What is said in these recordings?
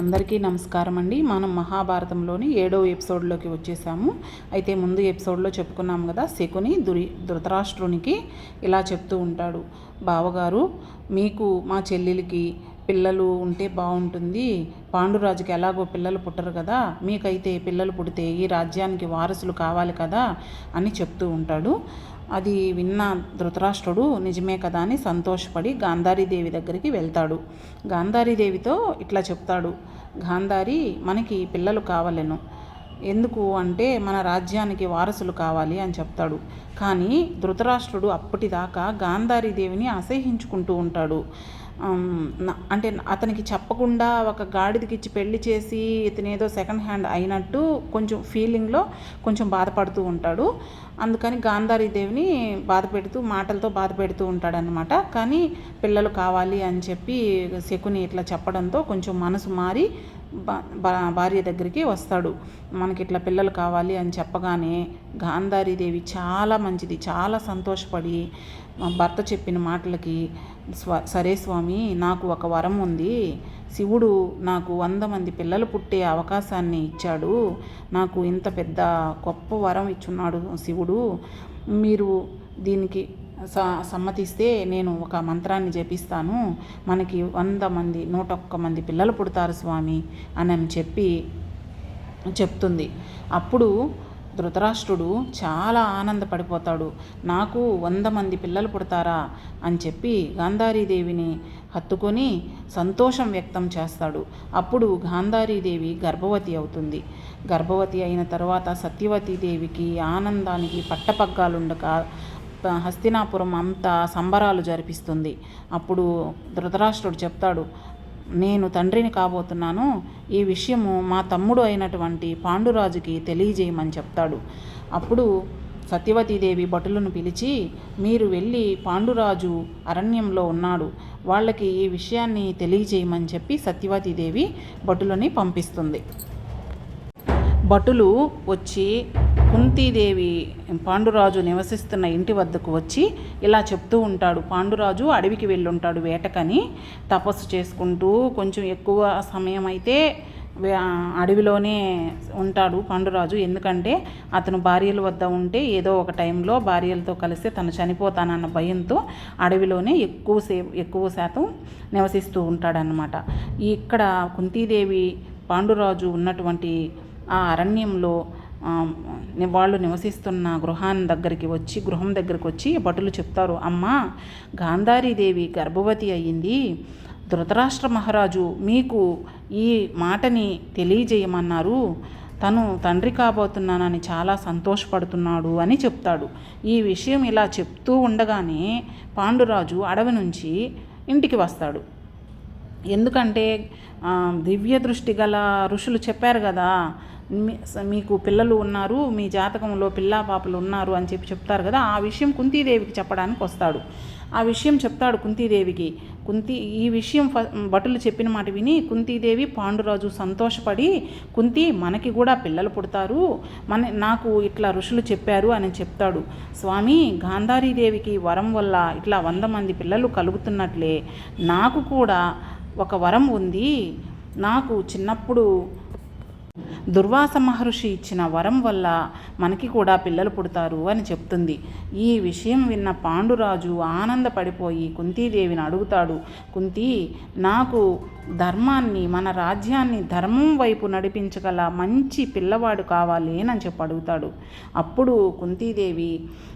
అందరికీ నమస్కారం అండి. మనం మహాభారతంలోని ఏడవ ఎపిసోడ్లోకి వచ్చేసాము. అయితే ముందు ఎపిసోడ్లో చెప్పుకున్నాము కదా శకుని దురి ధృతరాష్ట్రునికి ఇలా చెప్తూ ఉంటాడు. బావగారు మీకు మా చెల్లెలికి పిల్లలు ఉంటే బాగుంటుంది పాండురాజుకి ఎలాగో పిల్లలు పుట్టరు కదా. మీకైతే పిల్లలు పుడితే ఈ రాజ్యానికి వారసులు కావాలి కదా అని చెప్తూ ఉంటాడు. అది విన్న ధృతరాష్ట్రుడు నిజమే కదా అని సంతోషపడి గాంధారీదేవి దగ్గరికి వెళ్తాడు. గాంధారీదేవితో ఇట్లా చెప్తాడు గాంధారి మనకి పిల్లలు కావాలను. ఎందుకు అంటే మన రాజ్యానికి వారసులు కావాలి అని చెప్తాడు. కానీ ధృతరాష్ట్రుడు అప్పటిదాకా గాంధారీదేవిని అసహించుకుంటూ ఉంటాడు. అంటే అతనికి చెప్పకుండా ఒక గాడిదకి ఇచ్చి పెళ్ళి చేసి ఇతను ఏదో సెకండ్ హ్యాండ్ అయినట్టు కొంచెం ఫీలింగ్లో కొంచెం బాధపడుతూ ఉంటాడు. అందుకని గాంధారీదేవిని బాధ పెడుతూ మాటలతో బాధ పెడుతూ ఉంటాడనమాట కానీ పిల్లలు కావాలి అని చెప్పి శకుని ఇట్లా చెప్పడంతో కొంచెం మనసు మారి భార్య దగ్గరికి వస్తాడు. మనకి ఇట్లా పిల్లలు కావాలి అని చెప్పగానే గాంధారీదేవి చాలా మంచిది చాలా సంతోషపడి భర్త చెప్పిన మాటలకి స్వ సరే స్వామి నాకు ఒక వరం ఉంది. శివుడు నాకు వంద మంది పిల్లలు పుట్టే అవకాశాన్ని ఇచ్చాడు. నాకు ఇంత పెద్ద గొప్ప వరం ఇచ్చున్నాడు శివుడు. మీరు దీనికి స సమ్మతిస్తే నేను ఒక మంత్రాన్ని జపిస్తాను. మనకి వంద మంది నూట ఒక్క మంది పిల్లలు పుడతారు స్వామి అని చెప్పి చెప్తుంది. అప్పుడు ధృతరాష్ట్రుడు చాలా ఆనందపడిపోతాడు. నాకు వంద మంది పిల్లలు పుడతారా? అని చెప్పి గాంధారీదేవిని హత్తుకొని సంతోషం వ్యక్తం చేస్తాడు. అప్పుడు గాంధారీదేవి గర్భవతి అవుతుంది. గర్భవతి అయిన తర్వాత సత్యవతీదేవికి ఆనందానికి పట్టపగ్గాలుండక హస్తినాపురం అంతా సంబరాలు జరిపిస్తుంది. అప్పుడు ధృతరాష్ట్రుడు చెప్తాడు నేను తండ్రిని కాబోతున్నాను. ఈ విషయము మా తమ్ముడు అయినటువంటి పాండురాజుకి తెలియజేయమని చెప్తాడు. అప్పుడు సత్యవతీదేవి భటులను పిలిచి మీరు వెళ్ళి పాండురాజు అరణ్యంలో ఉన్నాడు. వాళ్ళకి ఈ విషయాన్ని తెలియజేయమని చెప్పి సత్యవతీదేవి భటులని పంపిస్తుంది. భటులు వచ్చి కుంతీదేవి పాండురాజు నివసిస్తున్న ఇంటి వద్దకు వచ్చి ఇలా చెప్తూ ఉంటాడు. పాండురాజు అడవికి వెళ్ళుంటాడు వేటకని. తపస్సు చేసుకుంటూ కొంచెం ఎక్కువ సమయం అయితే అడవిలోనే ఉంటాడు పాండురాజు. ఎందుకంటే అతను భార్యల వద్ద ఉంటే ఏదో ఒక టైంలో భార్యలతో కలిసి తను చనిపోతానన్న భయంతో అడవిలోనే ఎక్కువ ఎక్కువ శాతం నివసిస్తూ ఉంటాడనమాట ఇక్కడ కుంతీదేవి పాండురాజు ఉన్నటువంటి ఆ అరణ్యంలో వాళ్ళు నివసిస్తున్న గృహాన్ని దగ్గరికి వచ్చి గృహం దగ్గరికి వచ్చి భటులు చెప్తారు అమ్మ గాంధారీదేవి గర్భవతి అయ్యింది. ధృతరాష్ట్ర మహారాజు మీకు ఈ మాటని తెలియజేయమన్నారు. తను తండ్రి కాబోతున్నానని చాలా సంతోషపడుతున్నాడు అని చెప్తాడు. ఈ విషయం ఇలా చెప్తూ ఉండగానే పాండురాజు అడవి నుంచి ఇంటికి వస్తాడు. ఎందుకంటే దివ్య దృష్టి గల ఋషులు చెప్పారు కదా మీకు పిల్లలు ఉన్నారు మీ జాతకంలో పిల్లా పాపలు ఉన్నారు అని చెప్పి చెప్తారు కదా ఆ విషయం కుంతీదేవికి చెప్పడానికి వస్తాడు. ఆ విషయం చెప్తాడు కుంతీదేవికి. కుంతి ఈ విషయం భటులు చెప్పిన మాట విని కుంతీదేవి పాండురాజు సంతోషపడి కుంతి మనకి కూడా పిల్లలు పుడతారు మన నాకు ఇట్లా ఋషులు చెప్పారు అని చెప్తాడు. స్వామి గాంధారీదేవికి వరం వల్ల ఇట్లా వంద మంది పిల్లలు కలుగుతున్నట్లే నాకు కూడా ఒక వరం ఉంది. నాకు చిన్నప్పుడు దుర్వాస మహర్షి ఇచ్చిన వరం వల్ల మనకి కూడా పిల్లలు పుడతారు అని చెప్తుంది. ఈ విషయం విన్న పాండురాజు ఆనందపడిపోయి కుంతీదేవిని అడుగుతాడు. కుంతి నాకు ధర్మాన్ని మన రాజ్యాన్ని ధర్మం వైపు నడిపించగల మంచి పిల్లవాడు కావాలి అని చెప్పి అడుగుతాడు. అప్పుడు కుంతీదేవి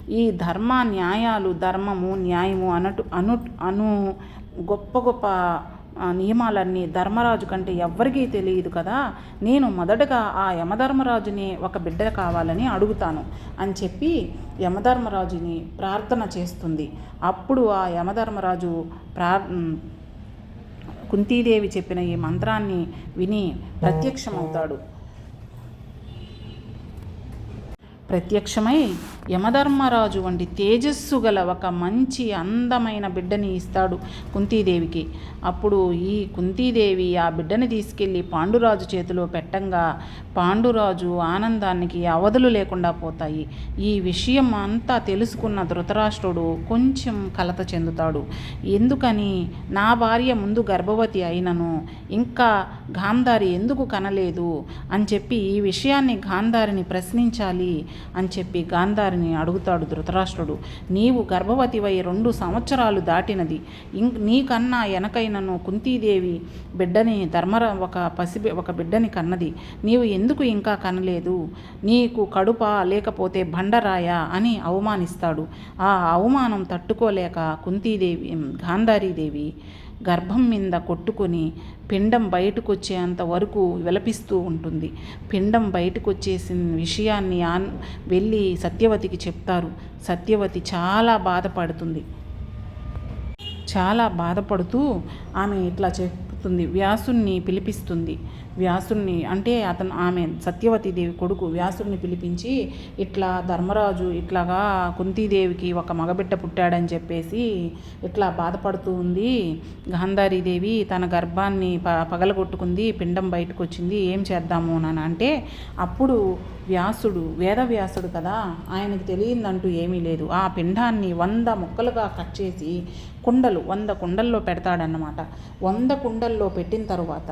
ఈ ధర్మ న్యాయాలు ధర్మము న్యాయము అనటు అను అను గొప్ప గొప్ప నియమాలన్నీ ధర్మరాజు కంటే ఎవ్వరికీ తెలియదు కదా. నేను మొదటగా ఆ యమధర్మరాజుని ఒక బిడ్డ కావాలని అడుగుతాను అని చెప్పి యమధర్మరాజుని ప్రార్థన చేస్తుంది. అప్పుడు ఆ యమధర్మరాజు ప్రార్ కుంతీదేవి చెప్పిన ఈ మంత్రాన్ని విని ప్రత్యక్షమవుతాడు. ప్రత్యక్షమై యమధర్మరాజు వంటి తేజస్సు గల ఒక మంచి అందమైన బిడ్డని ఇస్తాడు కుంతీదేవికి. అప్పుడు ఈ కుంతీదేవి ఆ బిడ్డని తీసుకెళ్ళి పాండురాజు చేతిలో పెట్టంగా పాండురాజు ఆనందానికి అవధులు లేకుండా పోతాయి. ఈ విషయం అంతా తెలుసుకున్న ధృతరాష్ట్రుడు కొంచెం కలత చెందుతాడు. ఎందుకని? నా భార్య ముందు గర్భవతి అయినను ఇంకా గాంధారి ఎందుకు కనలేదు? అని చెప్పి ఈ విషయాన్ని గాంధారిని ప్రశ్నించాలి అని చెప్పి గాంధారి వారిని అడుగుతాడు ధృతరాష్ట్రుడు. నీవు గర్భవతివై రెండు సంవత్సరాలు దాటినది. ఇం నీకన్నా వెనకైనను కుంతీదేవి బిడ్డని ధర్మర ఒక పసి ఒక బిడ్డని కన్నది. నీవు ఎందుకు ఇంకా కనలేదు? నీకు కడుప లేకపోతే బండరాయా అని అవమానిస్తాడు. ఆ అవమానం తట్టుకోలేక కుంతీదేవి గాంధారీదేవి గర్భం మీద కొట్టుకొని పిండం బయటకు వచ్చేంత వరకు విలపిస్తూ ఉంటుంది. పిండం బయటకు వచ్చేసిన విషయాన్ని ఆన్ వెళ్ళి సత్యవతికి చెప్తారు. సత్యవతి చాలా బాధపడుతుంది. చాలా బాధపడుతూ ఆమె ఇట్లా చెప్తుంది. వ్యాసుణ్ణి పిలిపిస్తుంది. వ్యాసుణ్ణి అంటే అతను ఆమె సత్యవతీదేవి కొడుకు వ్యాసుడిని పిలిపించి ఇట్లా ధర్మరాజు ఇట్లాగా కుంతీదేవికి ఒక మగబిడ్డ పుట్టాడని చెప్పేసి ఇట్లా బాధపడుతూ ఉంది. గాంధారీదేవి తన గర్భాన్ని ప పగలగొట్టుకుంది పిండం బయటకు వచ్చింది ఏం చేద్దాము అని అంటే అప్పుడు వ్యాసుడు వేదవ్యాసుడు కదా ఆయనకు తెలియదంటూ ఏమీ లేదు. ఆ పిండాన్ని వంద ముక్కలుగా కట్ చేసి కుండలు వంద కుండల్లో పెడతాడన్నమాట. వంద కుండల్లో పెట్టిన తర్వాత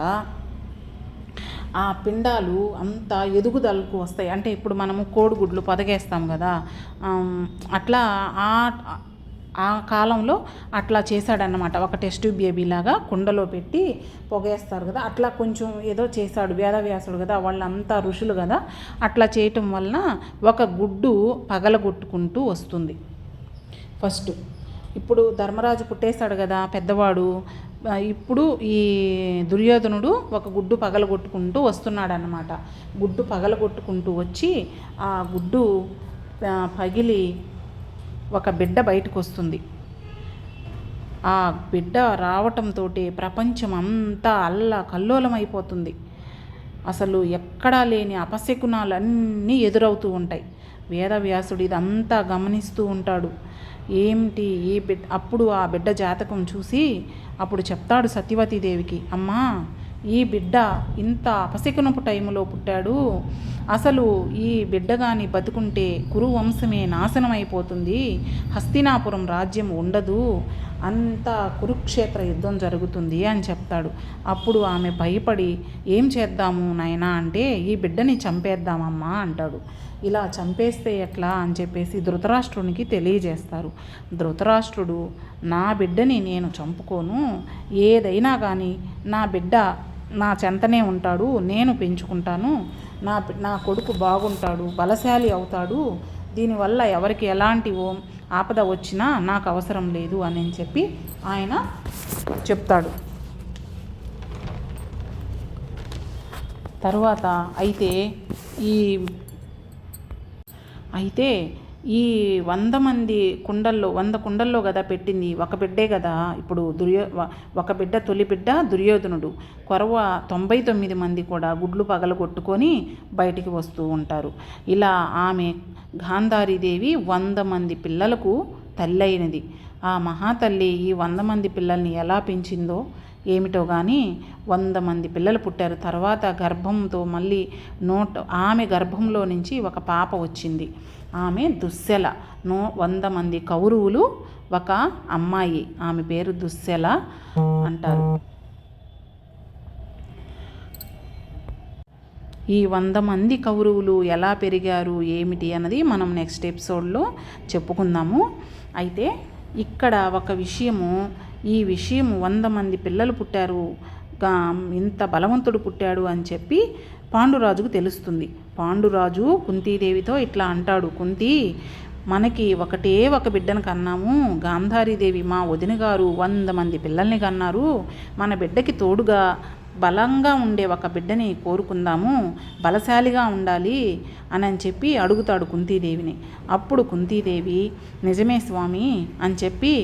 ఆ పిండాలు అంత ఎదుగుదలకు వస్తాయి. అంటే ఇప్పుడు మనము కోడిగుడ్లు పొదగేస్తాం కదా అట్లా ఆ ఆ కాలంలో అట్లా చేశాడనమాట ఒక టెస్ట్ బేబీ లాగా కుండలో పెట్టి పొగేస్తారు కదా అట్లా కొంచెం ఏదో చేశాడు వేదవ్యాసుడు కదా వాళ్ళంతా ఋషులు కదా అట్లా చేయటం వలన ఒక గుడ్డు పగలగొట్టుకుంటూ వస్తుంది. ఫస్ట్ ఇప్పుడు ధర్మరాజు పుట్టేశాడు కదా పెద్దవాడు ఇప్పుడు ఈ దుర్యోధనుడు ఒక గుడ్డు పగలగొట్టుకుంటూ వస్తున్నాడనమాట గుడ్డు పగలగొట్టుకుంటూ వచ్చి ఆ గుడ్డు పగిలి ఒక బిడ్డ బయటకు వస్తుంది ఆ బిడ్డ రావటంతో ప్రపంచం అంతా అల్లా కల్లోలం అయిపోతుంది అసలు ఎక్కడా లేని అపశకునాలన్నీ ఎదురవుతూ ఉంటాయి. వేదవ్యాసుడు ఇదంతా గమనిస్తూ ఉంటాడు. ఏమిటి ఈ బిడ్డ అప్పుడు ఆ బిడ్డ జాతకం చూసి అప్పుడు చెప్తాడు సత్యవతీదేవికి అమ్మా ఈ బిడ్డ ఇంత అపశకునపు టైములో పుట్టాడు. అసలు ఈ బిడ్డ కానీ బతుకుంటే కురు వంశమే నాశనం అయిపోతుంది హస్తినాపురం రాజ్యం ఉండదు. అంత కురుక్షేత్ర యుద్ధం జరుగుతుంది అని చెప్తాడు. అప్పుడు ఆమె భయపడి ఏం చేద్దాము నాయనా అంటే ఈ బిడ్డని చంపేద్దామమ్మా అంటాడు. ఇలా చంపేస్తే ఎట్లా? అని చెప్పేసి ధృతరాష్ట్రునికి తెలియజేస్తారు. ధృతరాష్ట్రుడు నా బిడ్డని నేను చంపుకోను. ఏదైనా కానీ నా బిడ్డ నా చెంతనే ఉంటాడు. నేను పెంచుకుంటాను. నా నా కొడుకు బాగుంటాడు బలశాలి అవుతాడు. దీనివల్ల ఎవరికి ఎలాంటి ఆపద వచ్చినా నాకు అవసరం లేదు అని చెప్పి ఆయన చెప్తాడు. తరువాత అయితే ఈ అయితే ఈ వంద మంది కుండల్లో వంద కుండల్లో కదా పెట్టింది ఒక బిడ్డే కదా ఇప్పుడు దుర్యో ఒక బిడ్డ తొలి బిడ్డ దుర్యోధనుడు. కొరవ తొంభై తొమ్మిది మంది కూడా గుడ్లు పగలగొట్టుకొని బయటికి వస్తూ ఉంటారు. ఇలా ఆమె గాంధారీదేవి వంద మంది పిల్లలకు తల్లైనది ఆ మహాతల్లి ఈ వంద మంది పిల్లల్ని ఎలా పెంచిందో ఏమిటో కానీ వంద మంది పిల్లలు పుట్టారు. తర్వాత గర్భంతో మళ్ళీ నోట్ ఆమె గర్భంలో నుంచి ఒక పాప వచ్చింది. ఆమె దుస్సెల. నో వంద మంది కౌరవులు ఒక అమ్మాయి. ఆమె పేరు దుస్సెల అంటారు. ఈ వంద మంది కౌరవులు ఎలా పెరిగారు ఏమిటి అన్నది మనం నెక్స్ట్ ఎపిసోడ్లో చెప్పుకుందాము. అయితే ఇక్కడ ఒక విషయము ఈ విషయం వంద మంది పిల్లలు పుట్టారు. ఇంత బలవంతుడు పుట్టాడు అని చెప్పి పాండురాజుకు తెలుస్తుంది. పాండురాజు కుంతీదేవితో ఇట్లా అంటాడు. కుంతి మనకి ఒకటే ఒక బిడ్డను కన్నాము. గాంధారీదేవి మా వదిన గారు వంద మంది పిల్లల్ని కన్నారు. మన బిడ్డకి తోడుగా బలంగా ఉండే ఒక బిడ్డని కోరుకుందాము. బలశాలిగా ఉండాలి అని అని చెప్పి అడుగుతాడు కుంతీదేవిని. అప్పుడు కుంతీదేవి నిజమే స్వామి అని చెప్పి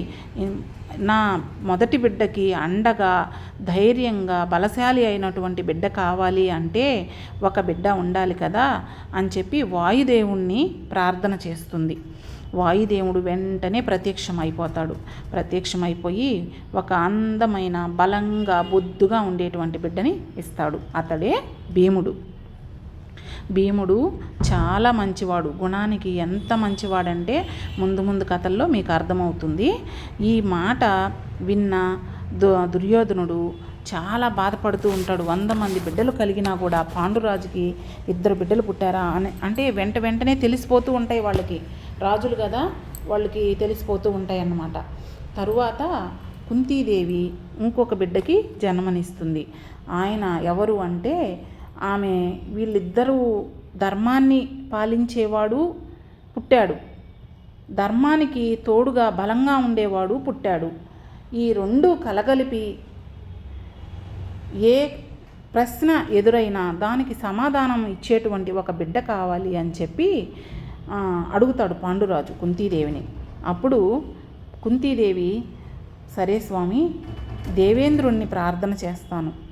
నా మొదటి బిడ్డకి అండగా ధైర్యంగా బలశాలి అయినటువంటి బిడ్డ కావాలి అంటే ఒక బిడ్డ ఉండాలి కదా అని చెప్పి వాయుదేవుణ్ణి ప్రార్థన చేస్తుంది. వాయుదేవుడు వెంటనే ప్రత్యక్షమైపోతాడు. ప్రత్యక్షమైపోయి ఒక అందమైన బలంగా బొద్దుగా ఉండేటువంటి బిడ్డని ఇస్తాడు. అతడే భీముడు. భీముడు చాలా మంచివాడు. గుణానికి ఎంత మంచివాడంటే ముందు ముందు కథల్లో మీకు అర్థమవుతుంది. ఈ మాట విన్న దు దుర్యోధనుడు చాలా బాధపడుతూ ఉంటాడు. వంద మంది బిడ్డలు కలిగినా కూడా పాండురాజుకి ఇద్దరు బిడ్డలు పుట్టారా అని. అంటే వెంట వెంటనే తెలిసిపోతూ ఉంటాయి వాళ్ళకి. రాజులు కదా వాళ్ళకి తెలిసిపోతూ ఉంటాయి అన్నమాట తరువాత కుంతీదేవి ఇంకొక బిడ్డకి జన్మనిస్తుంది. ఆయన ఎవరు అంటే ఆమె వీళ్ళిద్దరూ ధర్మాన్ని పాలించేవాడు పుట్టాడు. ధర్మానికి తోడుగా బలంగా ఉండేవాడు పుట్టాడు. ఈ రెండు కలగలిపి ఏ ప్రశ్న ఎదురైనా దానికి సమాధానం ఇచ్చేటువంటి ఒక బిడ్డ కావాలి అని చెప్పి అడుగుతాడు పాండురాజు కుంతీదేవిని. అప్పుడు కుంతీదేవి సరే స్వామి దేవేంద్రుణ్ణి ప్రార్థన చేస్తాను.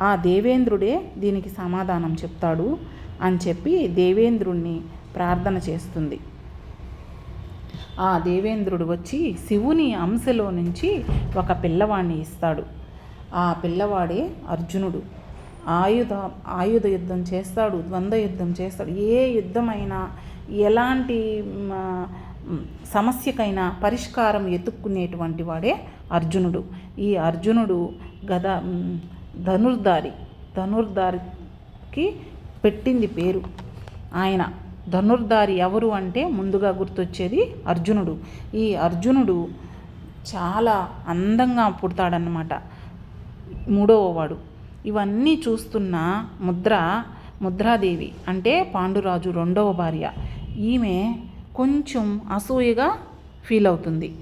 ఆ దేవేంద్రుడే దీనికి సమాధానం చెప్తాడు అని చెప్పి దేవేంద్రుణ్ణి ప్రార్థన చేస్తుంది. ఆ దేవేంద్రుడు వచ్చి శివుని అంశలో నుంచి ఒక పిల్లవాడిని ఇస్తాడు. ఆ పిల్లవాడే అర్జునుడు. ఆయుధ ఆయుధ యుద్ధం చేస్తాడు ద్వంద్వ యుద్ధం చేస్తాడు. ఏ యుద్ధమైనా ఎలాంటి సమస్యకైనా పరిష్కారం ఎత్తుక్కునేటువంటి వాడే అర్జునుడు. ఈ అర్జునుడు గద ధనుర్ధారి ధనుర్ధారికి పెట్టింది పేరు. ఆయన ధనుర్ధారి ఎవరు అంటే ముందుగా గుర్తొచ్చేది అర్జునుడు. ఈ అర్జునుడు చాలా అందంగా పుడతాడనమాట మూడవ వాడు. ఇవన్నీ చూస్తున్న ముద్ర ముద్రాదేవి అంటే పాండురాజు రెండవ భార్య. ఈమె కొంచెం అసూయగా ఫీల్ అవుతుంది.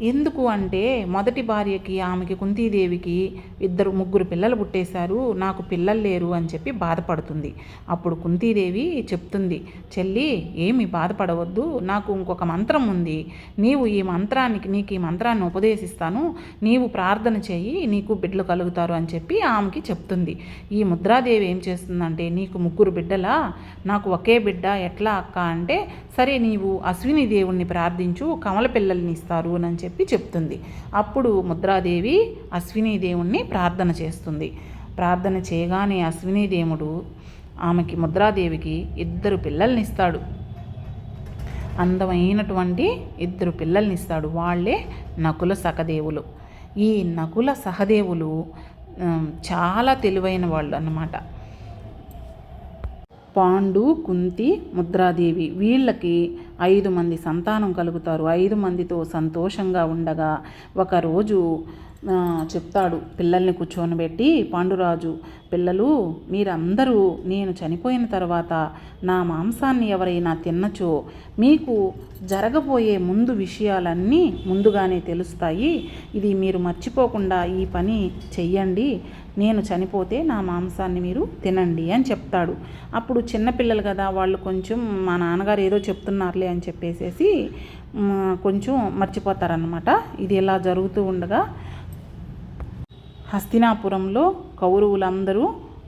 ఎందుకు అంటే మొదటి భార్యకి ఆమెకి కుంతీదేవికి ఇద్దరు ముగ్గురు పిల్లలు పుట్టేశారు. నాకు పిల్లలు లేరు అని చెప్పి బాధపడుతుంది. అప్పుడు కుంతీదేవి చెప్తుంది చెల్లి ఏమి బాధపడవద్దు. నాకు ఇంకొక మంత్రం ఉంది. నీవు ఈ మంత్రానికి నీకు ఈ మంత్రాన్ని ఉపదేశిస్తాను. నీవు ప్రార్థన చేయి నీకు బిడ్డలు కలుగుతారు అని చెప్పి ఆమెకి చెప్తుంది. ఈ ముద్రాదేవి ఏం చేస్తుందంటే నీకు ముగ్గురు బిడ్డలా? నాకు ఒకే బిడ్డ. ఎట్లా అక్క? అంటే సరే నీవు అశ్విని దేవుణ్ణి ప్రార్థించు. కమల పిల్లల్ని ఇస్తారు అని చెప్పి చెప్తుంది. అప్పుడు ముద్రాదేవి అశ్వినీ దేవుణ్ణి ప్రార్థన చేస్తుంది. ప్రార్థన చేయగానే అశ్వినీ దేవుడు ఆమెకి ముద్రాదేవికి ఇద్దరు పిల్లల్ని ఇస్తాడు అందమైనటువంటి ఇద్దరు పిల్లల్ని ఇస్తాడు వాళ్ళే నకుల సహదేవులు. ఈ నకుల సహదేవులు చాలా తెలివైన వాళ్ళు అన్నమాట. పాండు కుంతి ముద్రాదేవి వీళ్ళకి ఐదు మంది సంతానం కలుగుతారు. ఐదు మందితో సంతోషంగా ఉండగా ఒకరోజు చెప్తాడు పిల్లల్ని కూర్చొనిబెట్టి పాండురాజు పిల్లలు మీరందరూ నేను చనిపోయిన తర్వాత నా మాంసాన్ని ఎవరైనా తిన్నచో మీకు జరగబోయే ముందు విషయాలన్నీ ముందుగానే తెలుస్తాయి. ఇది మీరు మర్చిపోకుండా ఈ పని చెయ్యండి. నేను చనిపోతే నా మాంసాన్ని మీరు తినండి అని చెప్తాడు. అప్పుడు చిన్నపిల్లలు కదా వాళ్ళు కొంచెం మా నాన్నగారు ఏదో చెప్తున్నారులే అని చెప్పేసేసి కొంచెం మర్చిపోతారనమాట ఇది ఇలా జరుగుతూ ఉండగా హస్తినాపురంలో కౌరవులందరూ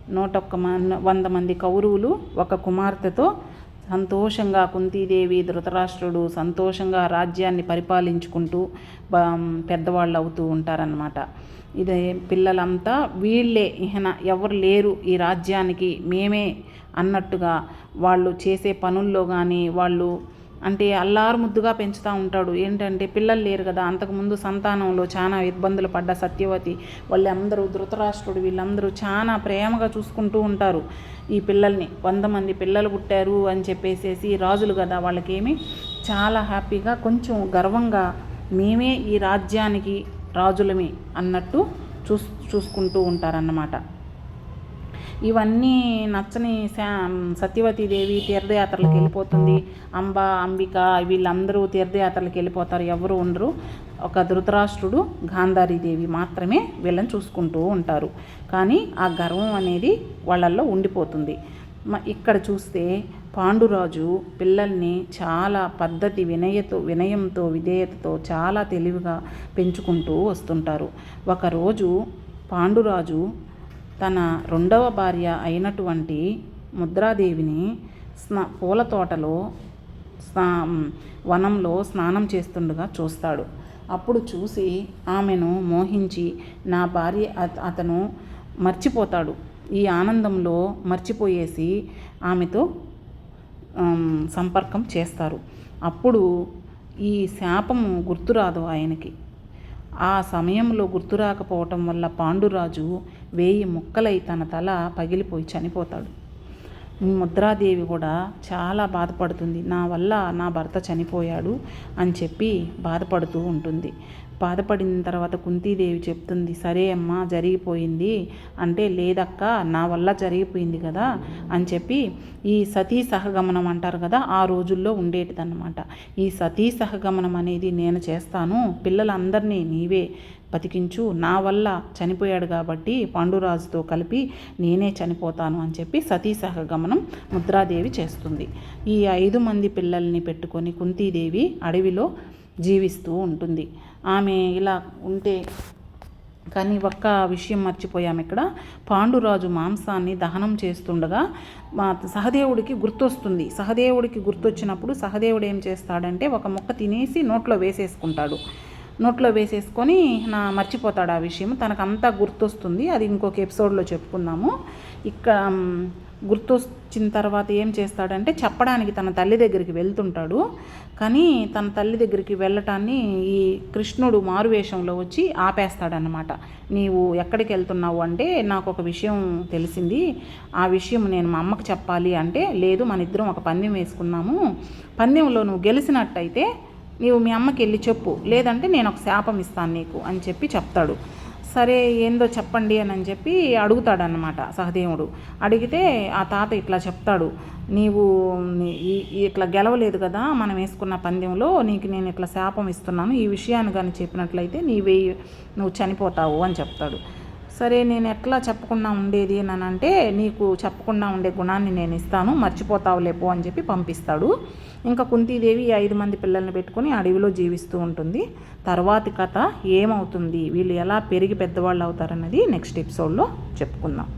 నూట ఒక్క వంద మంది కౌరవులు ఒక కుమార్తెతో సంతోషంగా కుంతీదేవి ధృతరాష్ట్రుడు సంతోషంగా రాజ్యాన్ని పరిపాలించుకుంటూ పెద్దవాళ్ళు అవుతూ ఉంటారనమాట ఇదే పిల్లలంతా వీళ్ళే ఇహన ఎవరు లేరు ఈ రాజ్యానికి మేమే అన్నట్టుగా వాళ్ళు చేసే పనుల్లో కానీ వాళ్ళు అంటే అల్లారు ముద్దుగా పెంచుతూ ఉంటాడు. ఏంటంటే పిల్లలు లేరు కదా అంతకుముందు సంతానంలో చాలా ఇబ్బందులు పడ్డ సత్యవతి వాళ్ళందరూ ధృతరాష్ట్రుడు వీళ్ళందరూ చాలా ప్రేమగా చూసుకుంటూ ఉంటారు ఈ పిల్లల్ని. వంద మంది పిల్లలు పుట్టారు అని చెప్పేసేసి రాజులు కదా వాళ్ళకేమి చాలా హ్యాపీగా కొంచెం గర్వంగా మేమే ఈ రాజ్యానికి రాజులమే అన్నట్టు చూస్ చూసుకుంటూ ఉంటారన్నమాట. ఇవన్నీ నచ్చని సత్యవతీదేవి తీర్థయాత్రలకు వెళ్ళిపోతుంది. అంబ అంబిక వీళ్ళందరూ తీర్థయాత్రలకు వెళ్ళిపోతారు. ఎవరు ఉండరు. ఒక ధృతరాష్ట్రుడు గాంధారీదేవి మాత్రమే వీళ్ళని చూసుకుంటూ ఉంటారు. కానీ ఆ గర్వం అనేది వాళ్ళల్లో ఉండిపోతుంది. ఇక్కడ చూస్తే పాండురాజు పిల్లల్ని చాలా పద్ధతి వినయతో వినయంతో విధేయతతో చాలా తెలివిగా పెంచుకుంటూ వస్తుంటారు. ఒకరోజు పాండురాజు తన రెండవ భార్య అయినటువంటి ముద్రాదేవిని స్నా పూల తోటలో స్నా వనంలో స్నానం చేస్తుండగా చూస్తాడు. అప్పుడు చూసి ఆమెను మోహించి నా భార్య అతను మర్చిపోతాడు. ఈ ఆనందంలో మర్చిపోయేసి ఆమెతో సంపర్కం చేస్తారు. అప్పుడు ఈ శాపము గుర్తురాదు ఆయనకి. ఆ సమయంలో గుర్తురాకపోవటం వల్ల పాండురాజు వేయి ముక్కలై తన తల పగిలిపోయి చనిపోతాడు. ముద్రాదేవి కూడా చాలా బాధపడుతుంది. నా వల్ల నా భర్త చనిపోయాడు అని చెప్పి బాధపడుతూ ఉంటుంది. బాధపడిన తర్వాత కుంతీదేవి చెప్తుంది సరే అమ్మా జరిగిపోయింది. అంటే లేదక్క నా వల్ల జరిగిపోయింది కదా అని చెప్పి ఈ సతీ సహగమనం అంటారు కదా ఆ రోజుల్లో ఉండేటిదన్నమాట. ఈ సతీ సహగమనం అనేది నేను చేస్తాను పిల్లలందరినీ నీవే బతికించు నా వల్ల చనిపోయాడు కాబట్టి పాండురాజుతో కలిపి నేనే చనిపోతాను అని చెప్పి సతీ సహగమనం ముద్రాదేవి చేస్తుంది. ఈ ఐదు మంది పిల్లల్ని పెట్టుకొని కుంతీదేవి అడవిలో జీవిస్తూ ఉంటుంది. ఆమె ఇలా ఉంటే కానీ ఒక్క విషయం మర్చిపోయాము ఇక్కడ. పాండురాజు మాంసాన్ని దహనం చేస్తుండగా మా సహదేవుడికి గుర్తొస్తుంది. సహదేవుడికి గుర్తొచ్చినప్పుడు సహదేవుడు ఏం చేస్తాడంటే ఒక ముక్క తినేసి నోట్లో వేసేసుకుంటాడు. నోట్లో వేసేసుకొని నా మర్చిపోతాడు ఆ విషయం. తనకంతా గుర్తొస్తుంది. అది ఇంకొక ఎపిసోడ్లో చెప్పుకుందాము. ఇక్కడ గుర్తొచ్చిన తర్వాత ఏం చేస్తాడంటే చెప్పడానికి తన తల్లి దగ్గరికి వెళ్తుంటాడు. కానీ తన తల్లి దగ్గరికి వెళ్ళటాన్ని ఈ కృష్ణుడు మారువేషంలో వచ్చి ఆపేస్తాడనమాట నీవు ఎక్కడికి వెళ్తున్నావు అంటే నాకు ఒక విషయం తెలిసింది. ఆ విషయం నేను మా అమ్మకు చెప్పాలి అంటే లేదు మన ఇద్దరం ఒక పందెం వేసుకున్నాము. పందెంలో నువ్వు గెలిచినట్టయితే నీవు మీ అమ్మకి వెళ్ళి చెప్పు. లేదంటే నేను ఒక శాపం ఇస్తాను నీకు అని చెప్పి చెప్తాడు. సరే ఏందో చెప్పండి అని చెప్పి అడుగుతాడనమాట సహదేవుడు. అడిగితే ఆ తాత ఇట్లా చెప్తాడు నీవు ఇట్లా గెలవలేదు కదా మనం వేసుకున్న పందెంలో నీకు నేను ఇట్లా శాపం ఇస్తున్నాను ఈ విషయాన్ని కానీ చెప్పినట్లయితే నీవే నువ్వు చనిపోతావు అని చెప్తాడు. సరే నేను ఎట్లా చెప్పకుండా ఉండేది అని అంటే నీకు చెప్పకుండా ఉండే గుణాన్ని నేను ఇస్తాను మర్చిపోతావు లేపో అని చెప్పి పంపిస్తాడు. ఇంకా కుంతీదేవి ఐదు మంది పిల్లల్ని పెట్టుకుని అడవిలో జీవిస్తూ ఉంటుంది. తర్వాతి కథ ఏమవుతుంది? వీళ్ళు ఎలా పెరిగి పెద్దవాళ్ళు అవుతారన్నది నెక్స్ట్ ఎపిసోడ్లో చెప్పుకుందాం.